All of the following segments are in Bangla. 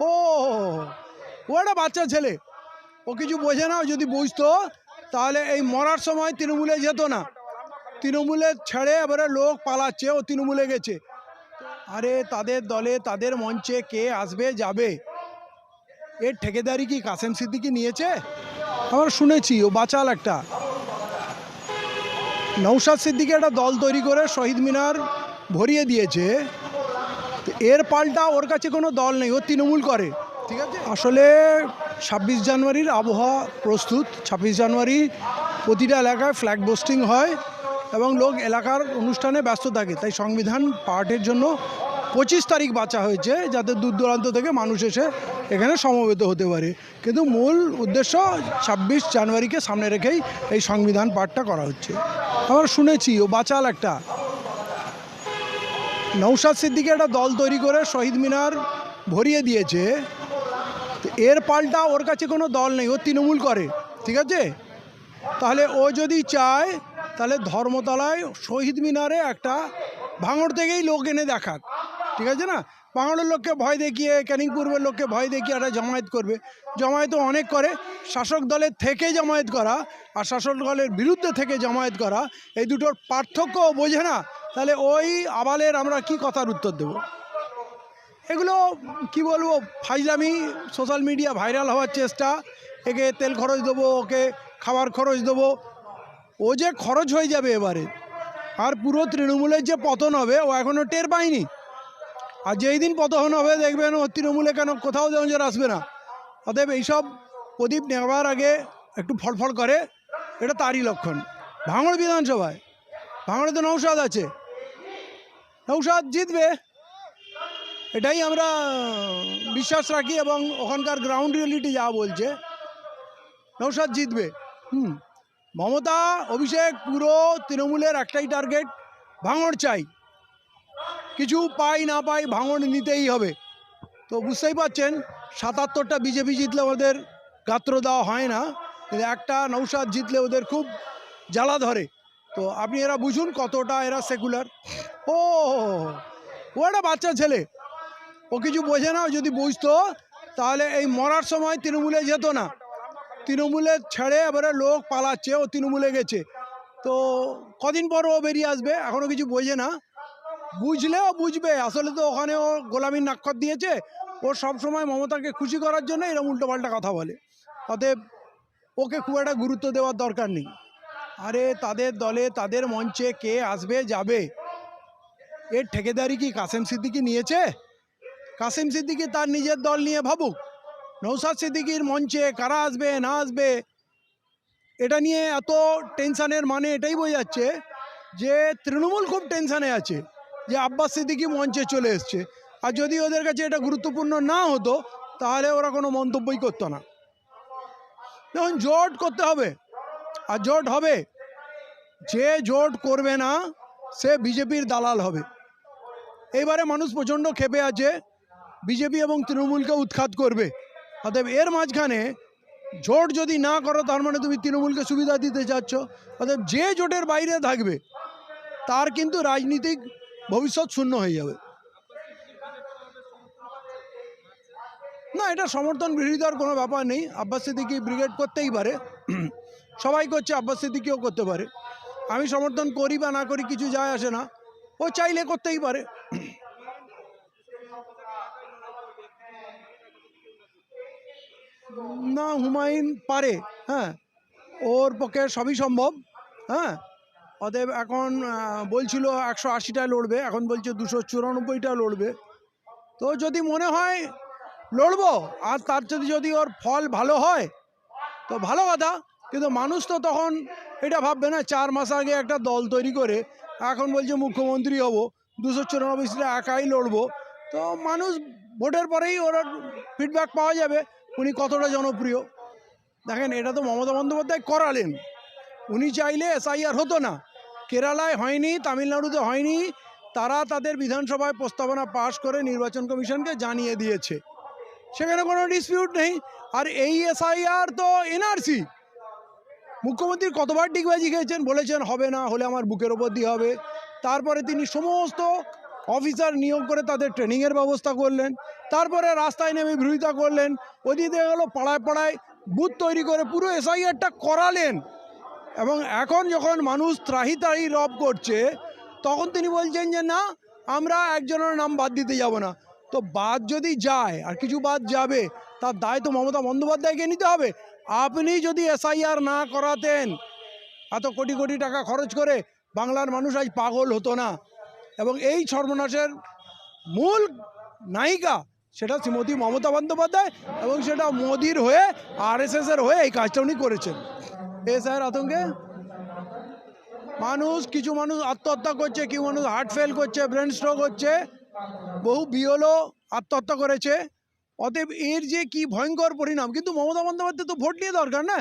ও ও একটা বাচ্চা ছেলে। ও কিছু বোঝে না যদি বুঝতো, তাহলে এই মরার সময় তৃণমূলে যেত না। তৃণমূলে ছেড়ে এবারে লোক পালাচ্ছে, ও তৃণমূলে গেছে। আরে, তাদের দলে, তাদের মঞ্চে কে আসবে, যাবে? এর ঠেকেদারি কি কাসেম সিদ্দিকি নিয়েছে? আমার শুনেছি, ও বাচাল একটা। নৌসাদ সিদ্দিকি একটা দল তৈরি করে শহীদ মিনার ভরিয়ে দিয়েছে। এর পাল্টা ওর কাছে কোনো দল নেই ও তৃণমূল করে। ঠিক আছে? আসলে ছাব্বিশ জানুয়ারির আবহাওয়া প্রস্তুত। ছাব্বিশ জানুয়ারি প্রতিটা এলাকায় ফ্ল্যাগ বোস্টিং হয় এবং লোক এলাকার অনুষ্ঠানে ব্যস্ত থাকে। তাই সংবিধান পাঠের জন্য পঁচিশ তারিখ বাঁচা হয়েছে যাতে দূর দূরান্ত থেকে মানুষ এসে এখানে সমবেত হতে পারে। কিন্তু মূল উদ্দেশ্য ছাব্বিশ জানুয়ারিকে সামনে রেখেই এই সংবিধান পাঠটা করা হচ্ছে। আমার শুনেছি ও বাঁচাল একটা। নৌসাদ সিদ্দিকে একটা দল তৈরি করে শহীদ মিনার ভরিয়ে দিয়েছে। এর পাল্টা ওর কাছে কোনো দল নেই, ও তৃণমূল করে, ঠিক আছে? তাহলে ও যদি চায়, তাহলে ধর্মতলায় শহীদ মিনারে একটা ভাঙড় থেকেই লোক এনে দেখাক, ঠিক আছে না? ভাঙড়ের লোককে ভয় দেখিয়ে ক্যানিং পূর্বের লোককে ভয় দেখিয়ে একটা জমায়েত করবে। জমায়েত অনেক করে, শাসক দলের থেকে জমায়েত করা আর শাসক দলের বিরুদ্ধে থেকে জমায়েত করা, এই দুটোর পার্থক্য বোঝে না? তাহলে ওই আবালের আমরা কি কথার উত্তর দেবো? এগুলো, কি বলব, ফাইজলামি, সোশ্যাল মিডিয়া ভাইরাল হওয়ার চেষ্টা। একে তেল খরচ দেবো, ওকে খাবার খরচ দেবো। ও যে খরচ হয়ে যাবে এবারে, আর পুরো তৃণমূলের যে পতন হবে, ও এখনও টের পায়নি। আর যেই দিন পতন হবে, দেখবেন ও তৃণমূলে কেন, কোথাও নজর আসবে না। অতএব এইসব প্রদীপ নেওয়ার আগে একটু ফলফল করে, এটা তারই লক্ষণ। ভাঙড় বিধানসভায়, ভাঙড়ে তো নৌসাদ আছে। নৌসাদ জিতবে। এটাই আমরা বিশ্বাস রাখি এবং ওখানকার গ্রাউন্ড রিয়েলিটি যা বলছে নৌসাদ জিতবে। হুম, মমতা, অভিষেক পুরো তৃণমূলের একটাই টার্গেট ভাঙড় চাই। কিছু পাই না পাই ভাঙড় নিতেই হবে। তো বুঝতেই পারছেন সাতাত্তরটা বিজেপি জিতলে ওদের গাত্র দেওয়া হয় না। একটা নৌসাদ জিতলে ওদের খুব জ্বালা ধরে। তো আপনি এরা বুঝুন কতটা এরা সেকুলার ও ও একটা বাচ্চা ছেলে। ও কিছু বোঝে না যদি বুঝতো, তাহলে এই মরার সময় তৃণমূলে যেত না। তৃণমূলে ছেড়ে এবারে লোক পালাচ্ছে, ও তৃণমূলে গেছে। তো কদিন পর ও বেরিয়ে আসবে এখনও কিছু বোঝে না। বুঝলেও বুঝবে, আসলে তো ওখানে ও গোলামীর নাক্ষর দিয়েছে। ও সবসময় মমতাকে খুশি করার জন্য এরকম উল্টোপাল্টা কথা বলে। অতএব ওকে খুব একটা গুরুত্ব দেওয়ার দরকার নেই। আরে তাদের দলে, তাদের মঞ্চে কে আসবে, যাবে? এর ঠেকেদারি কি কাসেম সিদ্দিকি নিয়েছে? কাসেম সিদ্দিকি তার নিজের দল নিয়ে ভাবুক। নৌসাদ সিদ্দিকির মঞ্চে কারা আসবে, না আসবে? এটা নিয়ে এত টেনশানের মানে এটাই বোঝাচ্ছে যে তৃণমূল খুব টেনশানে আছে যে আব্বাস সিদ্দিকি মঞ্চে চলে এসছে। আর যদি ওদের কাছে এটা গুরুত্বপূর্ণ না হতো, তাহলে ওরা কোনো মন্তব্যই করতো না। দেখুন, জোট করতে হবে। আর জোট হবে। যে জোট করবে না, সে বিজেপির দালাল হবে। এইবারে মানুষ প্রচণ্ড ক্ষেপে আছে। বিজেপি এবং তৃণমূলকে উৎখাত করবে। অতএব এর মাঝখানে জোট যদি না করো, তার মানে তুমি তৃণমূলকে সুবিধা দিতে চাচ্ছ। অতএব যে জোটের বাইরে থাকবে, তার কিন্তু রাজনীতিক ভবিষ্যৎ শূন্য হয়ে যাবে। না, এটা সমর্থন বিরোধিতার কোনো ব্যাপার নেই। আব্বাস সিদ্দিকি ব্রিগেড করতেই পারে। সবাই করছে, আব্বাস সিদ্দিকিও করতে পারে। আমি সমর্থন করি বা না করি কিছু যায় আসে না। ও চাইলে করতেই পারে। না, হুমায়ুন পারে হ্যাঁ। ওর পক্ষে সবই সম্ভব হ্যাঁ। অতএব এখন বলছিল একশো আশিটা লড়বে, এখন বলছে দুশো চুরানব্বইটা লড়বে। তো যদি মনে হয় লড়বো, আর তার যদি যদি ওর ফল ভালো হয়, তো ভালো কথা। কিন্তু মানুষ তো তখন এটা ভাববে না, চার মাস আগে একটা দল তৈরি করে এখন বলছে মুখ্যমন্ত্রী হব, দুশো চুরানব্বই সিটে একাই লড়বো। তো মানুষ ভোটের পরেই ওরা ফিডব্যাক পাওয়া যাবে, উনি কতটা জনপ্রিয়। দেখেন, এটা তো মমতা বন্দ্যোপাধ্যায় করালেন। উনি চাইলে এসআইআর হতো না। কেরালায় হয়নি, তামিলনাড়ুতে হয়নি, তারা তাদের বিধানসভায় প্রস্তাবনা পাশ করে নির্বাচন কমিশনকে জানিয়ে দিয়েছে। সেখানে কোনো ডিসপিউট নেই। আর এই এসআইআর তো এনআরসি। মুখ্যমন্ত্রী কতবার ডিগবাজি খেয়েছেন বলেছেন, হবে না, হলে আমার বুকের ওপর দিয়ে হবে। তারপরে তিনি সমস্ত অফিসার নিয়োগ করে তাদের ট্রেনিংয়ের ব্যবস্থা করলেন। তারপরে রাস্তায় নেমে বিরোধিতা করলেন। ওদিকে দেখা গেলো, পাড়ায় পাড়ায় বুথ তৈরি করে পুরো এসআইআরটা করালেন। এবং এখন যখন মানুষ ত্রাহি ত্রাহি রব করছে, তখন তিনি বলছেন যে, না, আমরা একজনের নাম বাদ দিতে যাব না। তো বাদ যদি যায়, আর কিছু বাদ যাবে, তার দায় তো মমতা বন্দ্যোপাধ্যায়কে নিতে হবে। আপনি যদি এসআইআর না করাতেন, এত কোটি কোটি টাকা খরচ করে বাংলার মানুষ আজ পাগল হতো না। এবং এই সর্বনাশের মূল নায়িকা সেটা শ্রীমতী মমতা বন্দ্যোপাধ্যায় এবং সেটা মোদির হয়ে আরএসএস এর হয়ে এই কাজটা উনি করেছেন। এ স্যার আতঙ্কে? মানুষ, কিছু মানুষ আত্মহত্যা করছে, কিছু মানুষ হার্ট ফেল করছে ব্রেন স্ট্রোক হচ্ছে, বহু বিওলও আত্মহত্যা করেছে। অতএব এর যে কি ভয়ঙ্কর পরিণাম, কিন্তু মমতা বন্দ্যোপাধ্যায় তো ভোট নিয়ে দরকার না।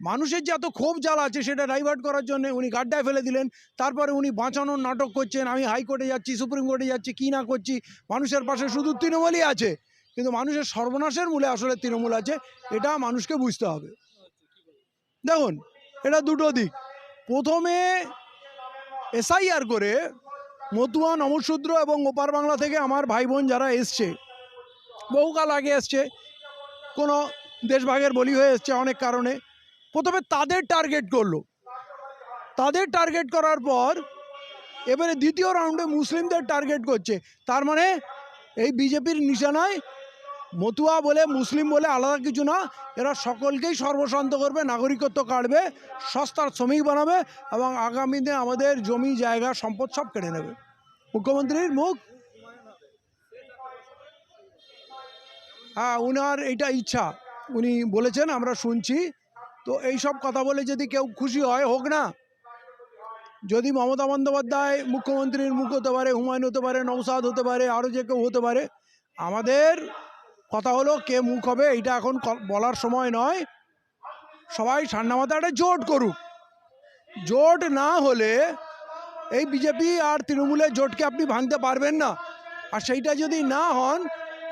মানুষের যে এত ক্ষোভ জ্বালা আছে সেটা ডাইভার্ট করার জন্য উনি গাড্ডায় ফেলে দিলেন। তারপরে উনি বাঁচানোর নাটক করছেন, আমি হাইকোর্টে যাচ্ছি, সুপ্রিম কোর্টে যাচ্ছি, কী না করছি, মানুষের পাশে শুধু তৃণমূলই আছে। কিন্তু মানুষের সর্বনাশের মূলে আসলে তৃণমূল আছে, এটা মানুষকে বুঝতে হবে। দেখুন, এটা দুটো দিক। প্রথমে এসআইআর করে মতুয়া নমশূদ্র এবং ওপার বাংলা থেকে আমার ভাই বোন যারা এসছে বহুকাল আগে এসছে। কোনো দেশভাগের বলি হয়ে এসছে অনেক কারণে। প্রথমে তাদের টার্গেট করল। তাদের টার্গেট করার পর এবারে দ্বিতীয় রাউন্ডে মুসলিমদের টার্গেট করছে। তার মানে এই বিজেপির নিশানায় মতুয়া বলে, মুসলিম বলে আলাদা কিছু না, এরা সকলকেই সর্বশান্ত করবে, নাগরিকত্ব কাটবে, সস্তার শ্রমিক বানাবে এবং আগামী দিনে আমাদের জমি, জায়গা, সম্পদ সব কেড়ে নেবে। মুখ্যমন্ত্রীর মুখ হ্যাঁ উনার এটা ইচ্ছা। উনি বলেছেন, আমরা শুনছি। তো এই সব কথা বলে যদি কেউ খুশি হয়, হোক না। যদি মমতা বন্দ্যোপাধ্যায় মুখ্যমন্ত্রীর মুখ হতে পারে, হুমায়ুন হতে পারে নৌসাদ হতে পারে আরও যে কেউ হতে পারে, আমাদের কথা হলো কে মুখ হবে এটা এখন বলার সময় নয়। সবাই ঠান্ডা মাথায় একটা জোট করুক। জোট না হলে এই বিজেপি আর তৃণমূলের জোটকে আপনি ভাঙতে পারবেন না। আর সেইটা যদি না হন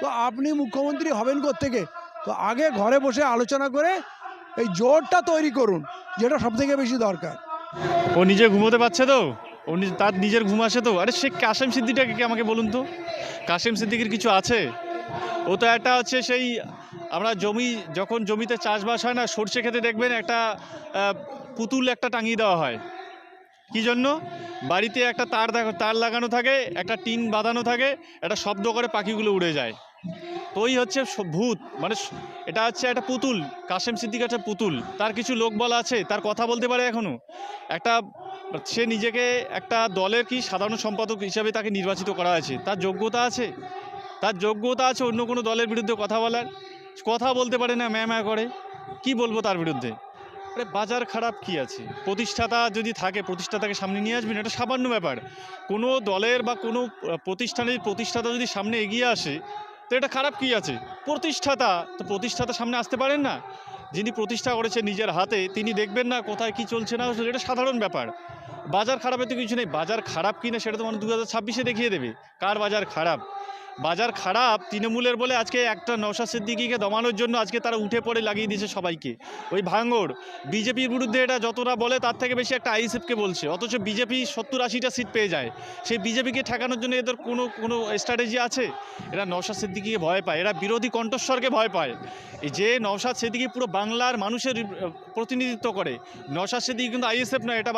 তো আপনি মুখ্যমন্ত্রী হবেন থেকে তো আগে ঘরে বসে আলোচনা করে এই জোরটা তৈরি করুন, যেটা সবথেকে বেশি দরকার। ও নিজে ঘুমোতে পারছে তো? ও তার নিজের ঘুম আসে তো? আরে সে কাশেম সিদ্দিটাকে কি আমাকে বলুন তো? কাশেম সিদ্দিকির কিছু আছে? ও তো একটা হচ্ছে সেই, আমরা জমি, যখন জমিতে চাষবাস হয় না, সর্ষে খেতে দেখবেন একটা পুতুল একটা টাঙিয়ে দেওয়া হয়। কি জন্য? বাড়িতে একটা তার তার লাগানো থাকে, একটা টিন বাঁধানো থাকে, একটা শব্দ করে পাখিগুলো উড়ে যায়। তো ওই হচ্ছে ভূত মানে এটা হচ্ছে একটা পুতুল, কাশেম সিদ্দিক একটা পুতুল। তার কিছু লোক বলা আছে, তার কথা বলতে পারে এখনও। একটা, সে নিজেকে একটা দলের কি সাধারণ সম্পাদক হিসাবে তাকে নির্বাচিত করা আছে তার যোগ্যতা আছে। তার যোগ্যতা আছে অন্য কোনো দলের বিরুদ্ধে কথা বলার। কথা বলতে পারে না ম্যা করে। কি বলব তার বিরুদ্ধে? আরে বাজার খারাপ কি আছে? প্রতিষ্ঠাতা যদি থাকে, প্রতিষ্ঠাতাকে সামনে নিয়ে আসবেন, এটা সামান্য ব্যাপার। কোনো দলের বা কোনো প্রতিষ্ঠানের প্রতিষ্ঠাতা যদি সামনে এগিয়ে আসে তো এটা খারাপ কি আছে? প্রতিষ্ঠাতা, তো প্রতিষ্ঠাতা সামনে আসতে পারেন না? যিনি প্রতিষ্ঠা করেছে নিজের হাতে, তিনি দেখবেন না কোথায় কি চলছে না এটা সাধারণ ব্যাপার। বাজার খারাপের তো কিছু নেই। বাজার খারাপ কিনা সেটা তো মানে দু হাজার দেখিয়ে দেবে। কার বাজার খারাপ? বাজার খারাপ, তৃণমূলের বলে আজকে একটা নওশাদ সিদ্দিকিকে দমানোর জন্য আজকে তারা উঠে পড়ে লাগিয়ে দিয়েছে সবাইকে। ওই ভাঙড়, বিজেপির বিরুদ্ধে এটা যতটা বলে তার থেকে বেশি একটা আইএসএফকে বলছে, অথচ বিজেপি সত্তর আশিটা সিট পেয়ে যায়। সেই বিজেপিকে ঠেকানোর জন্য এদের কোনো কোনো স্ট্র্যাটেজি আছে? এরা নওশাদ সিদ্দিকিকে ভয় পায়, এরা বিরোধী কণ্ঠস্বরকে ভয় পায়। যে নওশাদ সিদ্দিকি পুরো বাংলার মানুষের প্রতিনিধিত্ব করে নওশাদ সিদ্দিকি কিন্তু আইএসএফ নয়, এটা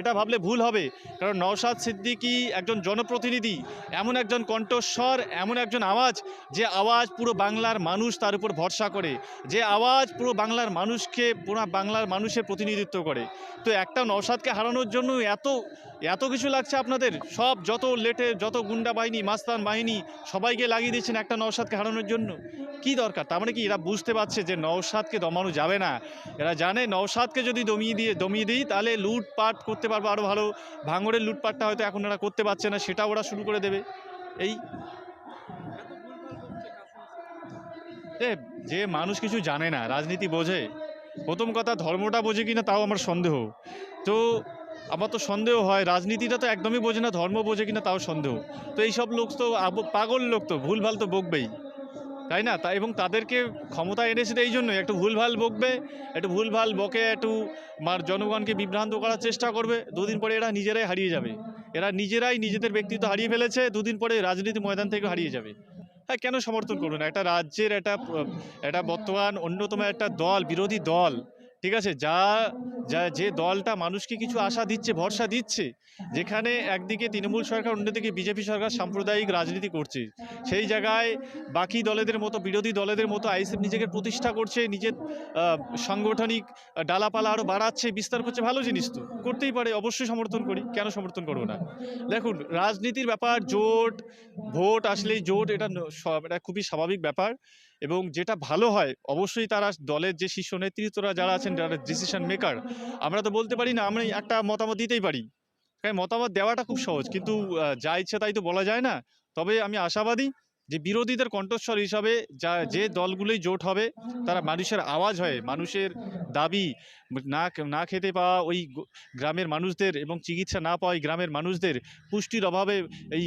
এটা ভাবলে ভুল হবে। কারণ নওশাদ সিদ্দিকি একজন জনপ্রতিনিধি, এমন একজন কণ্ঠস্বর এমন একজন আওয়াজ যে আওয়াজ পুরো বাংলার মানুষ তার উপর ভরসা করে, যে আওয়াজ পুরো বাংলার মানুষকে, পুরো বাংলার মানুষের প্রতিনিধিত্ব করে। তো একটা নওশাদকে হারানোর জন্য এত এত কিছু লাগছে আপনাদের? সব যত লেটে যত গুন্ডা বাহিনী, মাস্তান বাহিনী, সবাইকে লাগিয়ে দিয়েছেন একটা নওশাদকে হারানোর জন্য। কি দরকার? তার মানে কি এরা বুঝতে পারছে যে নওশাদকে দমানো যাবে না। এরা জানে নওশাদকে যদি দমিয়ে দিয়ে, দমিয়ে দিই, তাহলে লুটপাট করতে পারব আরও ভালো। ভাঙড়ের লুটপাটটা হয়তো এখন এরা করতে পারছে না সেটা ওরা শুরু করে দেবে। এই যে মানুষ কিছু জানে না, রাজনীতি বোঝে, প্রথম কথা ধর্মটা বোঝে কিনা তাও আমার সন্দেহ। তো আমার তো সন্দেহ হয়, রাজনীতিটা তো একদমই বোঝে না, ধর্ম বোঝে কিনা তাও সন্দেহ। তো এইসব লোক তো পাগল লোক তো, ভুলভাল তো বকবেই। তাই না? তা এবং তাদেরকে ক্ষমতা এনেছে এই জন্যই। একটু ভুলভাল বকবে, একটু ভুলভাল বকে, একটু মার জনগণকে বিভ্রান্ত করার চেষ্টা করবে, দুদিন পরে এরা নিজেরাই হারিয়ে যাবে। এরা নিজেরাই নিজেদের ব্যক্তিত্ব হারিয়ে ফেলেছে, দুদিন পরে রাজনীতি ময়দান থেকে হারিয়ে যাবে। হ্যাঁ কেন সমর্থন করুন একটা রাজ্যের একটা একটা বর্তমান অন্যতম একটা দল, বিরোধী দল ঠিক আছে? যা যা, যে দলটা মানুষকে কিছু আশা দিচ্ছে, ভরসা দিচ্ছে, যেখানে একদিকে তৃণমূল সরকার, অন্যদিকে বিজেপি সরকার সাম্প্রদায়িক রাজনীতি করছে। সেই জায়গায় বাকি দলেদের মতো, বিরোধী দলেদের মতো আইএসএফ নিজেকে প্রতিষ্ঠা করছে, নিজের সাংগঠনিক ডালাপালা আরও বাড়াচ্ছে, বিস্তার করছে, ভালো জিনিস তো। করতেই পারে, অবশ্যই সমর্থন করি। কেন সমর্থন করব না? দেখুন, রাজনীতির ব্যাপার, জোট, ভোট আসলেই জোট, এটা সব- এটা খুবই স্বাভাবিক ব্যাপার। এবং যেটা ভালো হয়, অবশ্যই তারা দলের যে শীর্ষ নেতৃত্বরা যারা আছেন, যারা ডিসিশন মেকার আমরা তো বলতে পারি না, আমরা একটা মতামত দিতেই পারি। কারণ মতামত দেওয়াটা খুব সহজ, কিন্তু যা ইচ্ছে তাই তো বলা যায় না। তবে আমি আশাবাদী যে বিরোধীদের কণ্ঠস্বর হিসাবে যা, যে দলগুলোই জোট হবে, তারা মানুষের আওয়াজ হয়, মানুষের দাবি না না খেতে পাওয়া ওই গ্রামের মানুষদের এবং চিকিৎসা না পাওয়া গ্রামের মানুষদের পুষ্টির অভাবে এই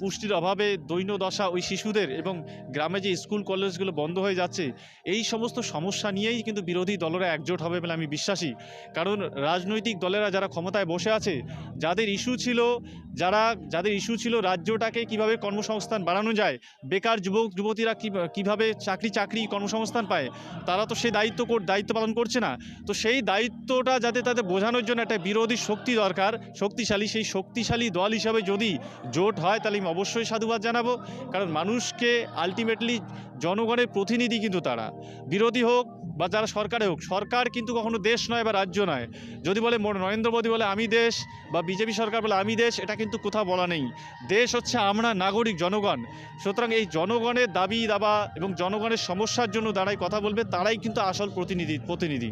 পুষ্টির অভাবে দৈন্য দশা ওই শিশুদের এবং গ্রামে যে স্কুল কলেজগুলো বন্ধ হয়ে যাচ্ছে, এই সমস্ত সমস্যা নিয়েই কিন্তু বিরোধী দলেরা একজোট হবে বলে আমি বিশ্বাসী। কারণ রাজনৈতিক দলেরা যারা ক্ষমতায় বসে আছে, যাদের ইস্যু ছিল, যারা, যাদের ইস্যু ছিল রাজ্যটাকে কীভাবে কর্মসংস্থান বাড়ানো যায় বেকার যুবক, যুবতীরা কী, কীভাবে চাকরি চাকরি কর্মসংস্থান পায়, তারা তো সেই দায়িত্ব দায়িত্ব পালন করছে না। তো সেই দায়িত্বটা যাতে তাদের বোঝানোর জন্য একটা বিরোধী শক্তি দরকার, শক্তিশালী, সেই শক্তিশালী দল হিসাবে যদি জোট হয়, তাহলে আমি অবশ্যই সাধুবাদ জানাব। কারণ মানুষকে আলটিমেটলি জনগণের প্রতিনিধি কিন্তু তারা। বিরোধী হোক বা যারা সরকারে হোক, সরকার কিন্তু কখনো দেশ নয় বা রাজ্য নয়। যদি বলে নরেন্দ্র মোদী বলে আমি দেশ বা বিজেপি সরকার বলে আমি দেশ, এটা কিন্তু কোথাও বলা নেই। দেশ হচ্ছে আমরা নাগরিক, জনগণ। সুতরাং এই জনগণের দাবি, দাবা এবং জনগণের সমস্যার জন্য দাঁড়াই কথা বলবে, তারাই কিন্তু আসল প্রতিনিধি প্রতিনিধি।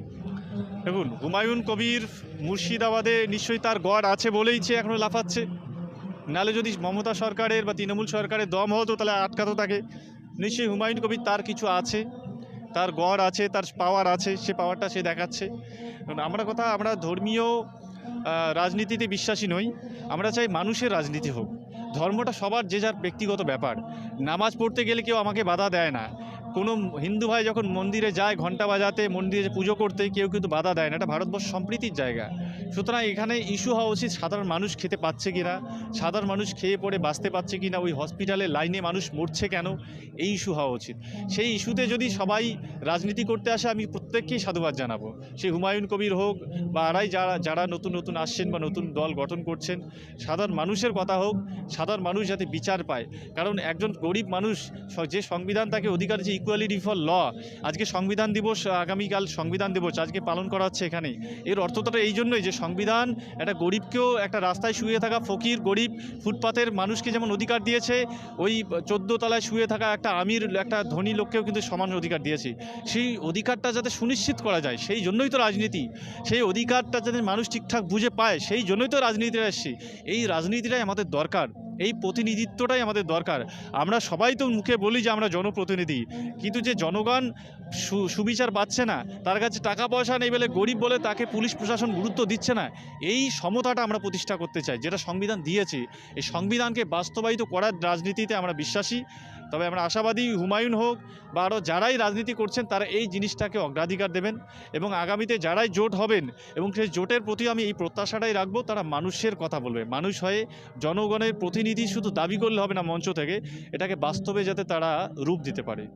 দেখুন, হুমায়ুন কবির মুর্শিদাবাদে নিশ্চয়ই তার গড় আছে বলেই সে এখনও লাফাচ্ছে। নালে যদি মমতা সরকারের বা তৃণমূল সরকারের দম হতো, তাহলে আটকাতো তাকে। নিশ্চয়ই হুমায়ুন কবির তার কিছু আছে। তার গড় আছে, তার পাওয়ার আছে, সে পাওয়ারটা সে দেখাচ্ছে। আমরা কথা, আমরা ধর্মীয় রাজনীতিতে বিশ্বাসী নই, আমরা চাই মানুষের রাজনীতি হোক। ধর্মটা সবার যে যার ব্যক্তিগত ব্যাপার। নামাজ পড়তে গেলে কেউ আমাকে বাধা দেয় না। কোনো হিন্দু ভাই যখন মন্দিরে যায় ঘণ্টা বাজাতে, মন্দিরে পুজো করতে, কেউ কিন্তু বাধা দেয় না। এটা ভারতবর্ষ সম্প্রীতির জায়গা। সুতরাং এখানে ইস্যু হওয়া উচিত, সাধারণ মানুষ খেতে পাচ্ছে কি না সাধারণ মানুষ খেয়ে পড়ে বাঁচতে পারছে কি না ওই হসপিটালে লাইনে মানুষ মরছে কেন, এই ইস্যু হওয়া উচিত। সেই ইস্যুতে যদি সবাই রাজনীতি করতে আসে, আমি প্রত্যেককেই সাধুবাদ জানাব। সে হুমায়ুন কবির হোক বা আরাই যারা যারা নতুন নতুন আসছেন বা নতুন দল গঠন করছেন, সাধারণ মানুষের কথা হোক, সাধারণ মানুষ যাতে বিচার পায়। কারণ একজন গরিব মানুষ, যে সংবিধান তাকে অধিকার যে ইকুয়ালিটি ফর ল আজকে সংবিধান দিবস, আগামীকাল সংবিধান দিবস আজকে পালন করা হচ্ছে এখানে এর অর্থটা এই জন্যই যে সংবিধান একটা গরিবকেও একটা রাস্তায় শুয়ে থাকা ফকির, গরিব, ফুটপাতের মানুষকে যেমন অধিকার দিয়েছে, ওই চোদ্দ তলায় শুয়ে থাকা একটা আমির, একটা ধনী লোককেও কিন্তু সমান অধিকার দিয়েছে। সেই অধিকারটা যাতে সুনিশ্চিত করা যায়, সেই জন্যই তো রাজনীতি। সেই অধিকারটা যাতে মানুষ ঠিকঠাক বুঝে পায়, সেই জন্যই তো রাজনীতিটা এসছি। এই রাজনীতিটাই আমাদের দরকার। এই প্রতিনিধিত্বটাই আমাদের দরকার। আমরা সবাই তো মুখে বলি যে আমরা জনপ্রতিনিধি, কিন্তু যে জনগণ সুবিচার পাচ্ছে না, তার কাছে টাকা পয়সা নেই বলে গরিব বলে তাকে পুলিশ প্রশাসন গুরুত্ব দিচ্ছে না, এই সমতাটা আমরা প্রতিষ্ঠা করতে চাই, যেটা সংবিধান দিয়েছে। এই সংবিধানকে বাস্তবায়িত করার রাজনীতিতে আমরা বিশ্বাসী, তবে আমরা আশাবাদী হুমায়ুন হোক বা আরও যারাই রাজনীতি করছেন, তারা এই জিনিসটাকে অগ্রাধিকার দেবেন এবং আগামীতে যারাই জোট হবেন এবং সেই জোটের প্রতি আমি এই প্রত্যাশাটাই রাখব, তারা মানুষের কথা বলবে, মানুষ হয়ে জনগণের প্রতিনিধি শুধু দাবি করলে হবে না মঞ্চ থেকে, এটাকে বাস্তবে যাতে তারা রূপ দিতে পারে।